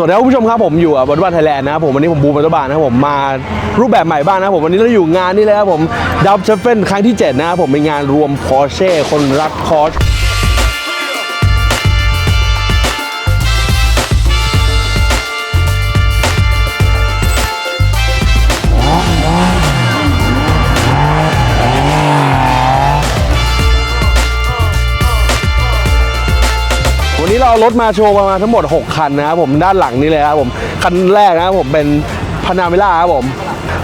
สวัสดีครับคุณผู้ชมครับผมอยู่กับบอลบ้านไทยแลนด์นะครับผมวันนี้ผมบูมบอลบ้านนะครับผมมารูปแบบใหม่บ้างนะครับผมวันนี้เราอยู่งานนี้เลยครับผมดับเชฟเฟนครั้งที่ 7 นะครับผมเป็นงานรวมพอร์เช่คนรักพอร์ เราเอารถมาโชว์ประมาณทั้งหมด 6 คันนะครับผมด้านหลังนี้เลยครับผม คันแรกนะครับผมเป็นพานาเมล่าครับผม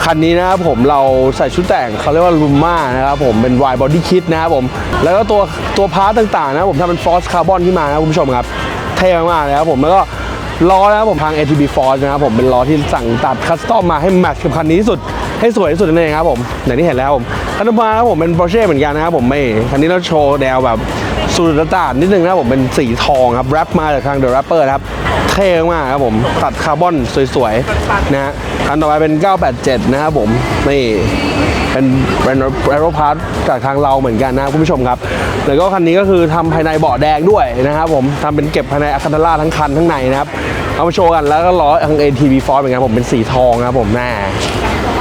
คันนี้นะครับผมเราใส่ชุดแต่งเขาเรียกว่าลูม่านะครับผมเป็น Y body kit นะครับผม แล้วก็ตัวตัวพาร์ตต่างๆนะครับผมทำเป็นฟอสคาร์บอนที่มานะครับคุณผู้ชมครับเท่มากๆเลยครับผมแล้วก็ล้อนะครับผมทาง ATB Force นะครับผมเป็นล้อที่สั่งตัดคัสตอมมาให้แมทช์กับคันนี้ที่สุดให้สวยที่สุดนั่นเองครับผมอย่างที่เห็นแล้วผมคันต่อมาครับผมเป็น Porsche เหมือนกันนะครับผมไม่คันนี้เราโชว์แนวแบบ สูตรตานนิดนึงนะครับผมเป็นสีทองครับแรปมาจากทาง The Rapper นะครับ เท่มากครับผมตัดคาร์บอนสวยๆนะฮะอันต่อไปเป็น 987 นะครับผม นี่เป็นเป็นแอโรพาร์ทจากทางเราเหมือนกันนะคุณผู้ชมครับ แล้วก็คันนี้ก็คือทำภายในเบาะแดงด้วยนะครับผมทำเป็นเก็บภายในอะคันธาร่าทั้งคันทั้งในนะครับ เอามาโชว์กันแล้วก็ล้อทาง ATV Force เหมือนกันผมเป็นสีทองครับผมแน่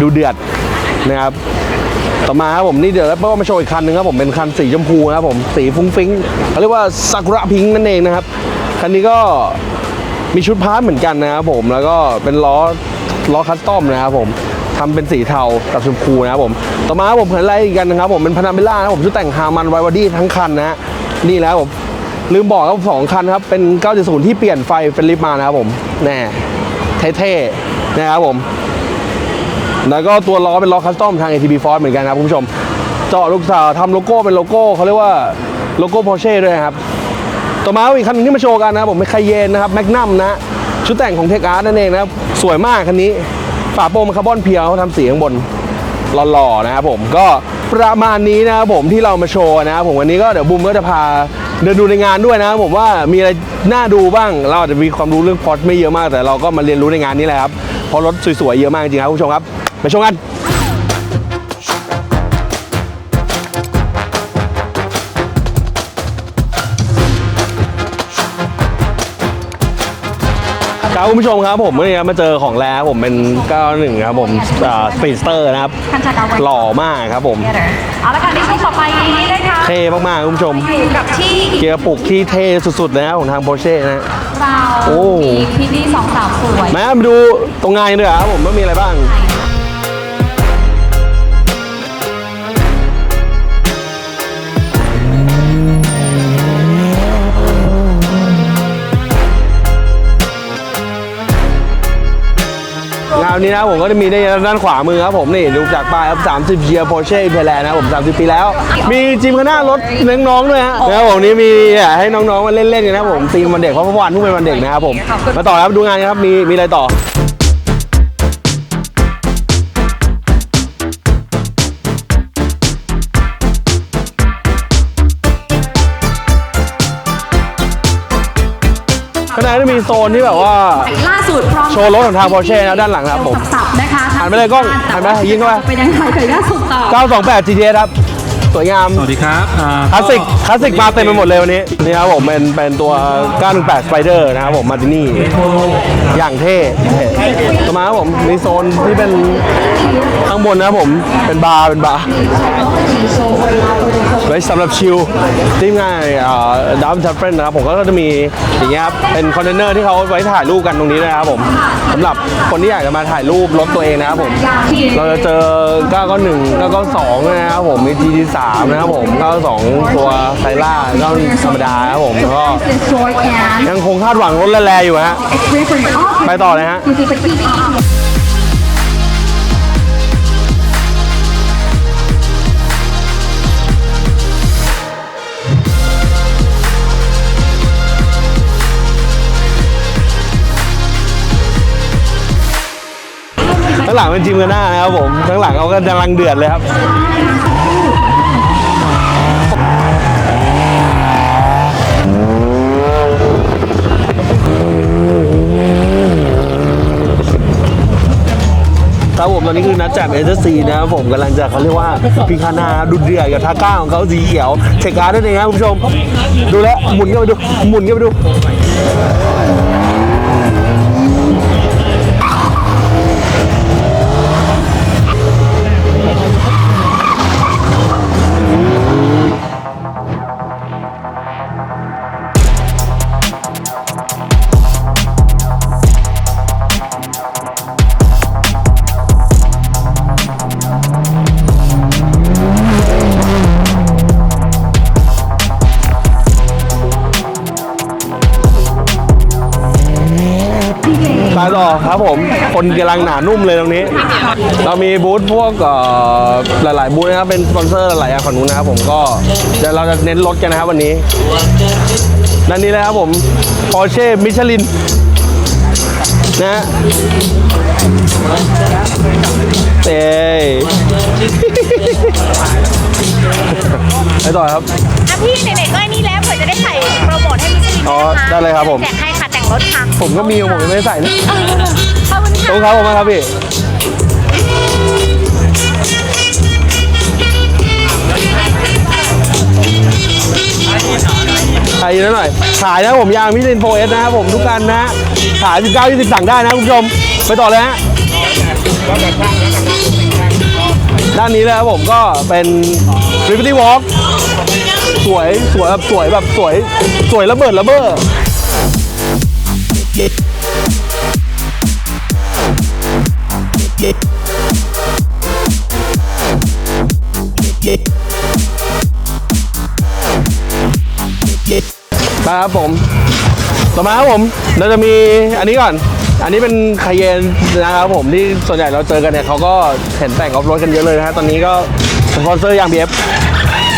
ดูเดือดนะครับ ต่อมาครับผมนี่เดี๋ยวแล้วก็มาโชว์อีกคันหนึงครับผมเป็นคันสีชมพูครับผมสีฟุ้งฟิ้งเขาเรียกว่าซากุระพิงค์นั่นเองนะครับคันนี้ก็มีชุดพาร์ทเหมือนกันนะครับผมแล้วก็เป็นล้อล้อคัสตอมนะครับผมทำเป็นสีเทากับชมพูนะครับผม ต่อมาผมเห็นอะไรอีกกันนะครับผมเป็นพานาเมล่านะครับผมชุดแต่งฮามันไววอดี้ทั้งคันนะฮะนี่แล้วผมลืมบอกครับสองคันครับเป็น 9.0 ที่เปลี่ยนไฟเป็นลิฟต์มานะครับผมแน่เท่ๆนะครับผม แล้วก็ตัวล้อเป็นล้อคัสตอมทาง ATB Force เหมือนกันนะครับคุณผู้ชมเจาะลูกสาวทำโลโก้เป็นโลโก้เขาเรียกว่าโลโก้ Porsche ด้วยนะครับ ต่อมาอีกคันหนึงที่มาโชว์กันนะครับผมเป็นคาเยนนะครับแมกนัมนะ ชุดแต่งของเทคอาร์นั่นเองนะครับสวยมากคันนี้ ฝาโปรงคาร์บอนเพียวเขาทำสีข้างบนหล่อๆนะครับผมก็ประมาณนี้นะครับผมที่เรามาโชว์นะครับผมวันนี้ก็เดี๋ยวบูมก็จะพาเดินดูในงานด้วยนะครับผมว่ามีอะไรน่าดูบ้าง เราอาจจะมีความรู้เรื่องพอร์ตไม่เยอะมาก แต่เราก็มาเรียนรู้ในงานนี้แหละครับเพราะรถสวยๆเยอะมากจริงครับคุณผู้ชมครับ ไปชมกัน ครับคุณผู้ชมครับผมวันนี้มาเจอของแล้วผมเป็น 91 ครับผมสปีดสเตอร์นะครับ หล่อมากครับผมเอาละค่ะในช่วงต่อไปนี้นะคะเท่มากๆคุณผู้ชมอยู่กับที่เกียร์ปลุกที่เท่สุดๆเลยนะของทาง Porsche นะเราโอ้มีพี่ดีสองสาวสวยมามาดูตรงงานกันด้วยครับผมว่ามีอะไรบ้างานนี้นะผมก็จะมีในด้านขวามือครับผมนี่ดูจากป้ายครับ 30 year Porsche Thailand นะครับผม 30 ปีแล้ว มีจิมคณะรถน้องๆด้วยฮะนะครับผมนี่มีอะให้น้องๆมาเล่นๆกันนะครับผมตีมวันเด็กเพราะเมื่อวานเพิ่งเป็นวันเด็กนะครับผมมาต่อครับดูงานกันครับมีมีอะไรต่อ ข้างในก็จะมีโซนที่แบบว่า ล่าสุดพร้อมโชว์รถของทาง Porsche นะด้านหลังครับผมสับๆนะคะหันไปเลยกล้องหันไปยิงเข้าไปเป็นยังไงเคยล่าสุดต่อ928 GTS ครับ สวยงาม สวัสดีครับอ่าคลาสสิก คลาสสิกมาเต็มไปหมดเลยวันนี้ นี่ครับผมเป็นเป็นตัว 918 Spider นะครับผมมาตินี่อ ย่างเท่ต่อมาครับผมมีโซนที่เป็นข้างบนนะครับผมเป็นบาร์เป็นบาร์ไว้สำหรับชิลที่ง่ายดัมทัฟเฟนนะครับผมก็จะมีอย่างเงี้ยครับเป็นคอนเทนเนอร์ที่เขาไว้ถ่ายรูปกันตรงนี้นะครับผมสำหรับคนที่อยากจะมาถ่ายรูปรถตัวเองนะครับผมเราจะเจอ991 992นะครับผมมี GT3 นะครับผม92ตัวไซล่าก็ธรรมดาครับผมแล้วก็ Destroy can ยังคงคาดหวังรถแร่ๆอยู่ฮะไปต่อเลยฮะ ข้างหลังเป็นจิมกันหน้านะครับผม ข้างหลังเขาก็กำลังเดือดเลยครับ ตอนนี้คือนัดจัดเอเซีนะครับผมกำลังจะเขาเรียกว่าพิคานาดุเดือดกับทาก้าของเขาสีเขียวเช็คการ์ดนั่นเองครับคุณผู้ชม ดูแลหมุนกันไปดูหมุนกันไปดู ต่อครับผม คนกำลังหนานุ่มเลยตรงนี้ เรามีบูธพวกหลาย ๆ บูธนะครับ เป็นสปอนเซอร์หลายอย่างฝั่งนู้นนะครับผมก็เดี๋ยวเราจะเน้นรถกันนะครับวันนี้ด้านนี้เลยครับผม Porsche Michelin นะฮะเอ้ยไปต่อครับ อะพี่ไหนๆก็อันนี้แล้วเผื่อจะได้ใส่โปรโมทให้มิชลินอ๋อนะคะได้เลยครับผม แจกให้ค่ะแต่งรถค่ะผมก็มีผมยังไม่ได้ใส่นะขอบคุณตรงค่ะครับผมมาครับพี่ ขายเยอะหน่อย ขายนะผมยางมิชลินโฟเอสนะครับผมทุกกันนะ ขาย 19 20 สั่งได้นะคุณผู้ชม ไปต่อเลยฮะ ด้านนี้เลยครับผมก็เป็น Liberty Walk สวยสวยแบบสวยแบบสวย สวยระเบิดระเบ้อครับผม ต่อมาครับผม เราจะมีอันนี้ก่อน อันนี้เป็นคาเยนนะครับผมที่ส่วนใหญ่เราเจอกันเนี่ยเขาก็เห็นแต่งออฟโรดกันเยอะเลยนะฮะ ตอนนี้ก็สปอนเซอร์อย่างเบียบ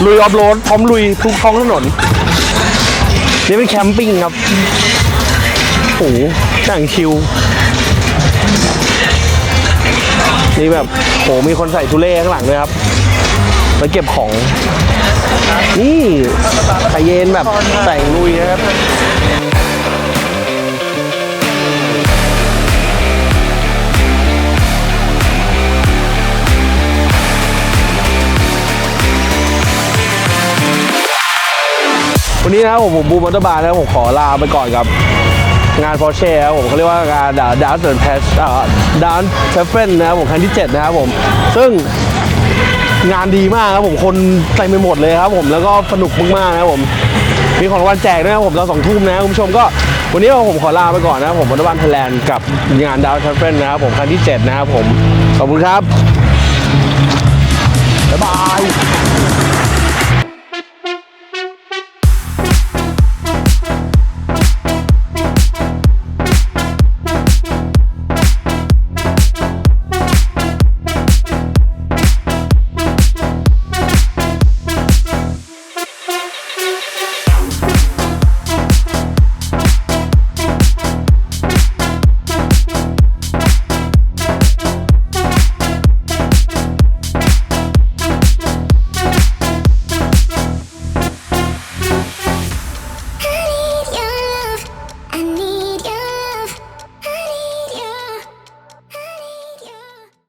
ลุยออฟโรดพร้อมลุยทุกท้องถนน นี่เป็นแคมปิ้งครับโอ้โหอย่งชิวนี่แบบโหมีคนใส่ทุเล่ข้างหลังด้วยครับมาเก็บของ นี่คเยนแบบแต่งลุยนะครับ นี้นะครับผมผมบูมมอเตอร์บาร์นะครับผมขอลาไปก่อนกับงาน Porsche ครับผมเขาเรียกว่างานดาดานเซนแพสดานเซฟเฟนนะครับผมครั้งที่ 7 นะครับผม ซึ่งงานดีมากครับผมคนเต็มไปหมดเลยครับผมแล้วก็สนุกมากๆนะครับผม มีของรางวัลแจกด้วยนะครับผมตอนสองทุ่มนะครับคุณผู้ชมก็วันนี้ผมขอลาไปก่อนนะครับผมมอเตอร์บาร์ไทยแลนด์กับงานดาวเซฟเฟนนะครับผมครั้งที่ 7 นะครับผม ขอบคุณครับ บ๊ายบาย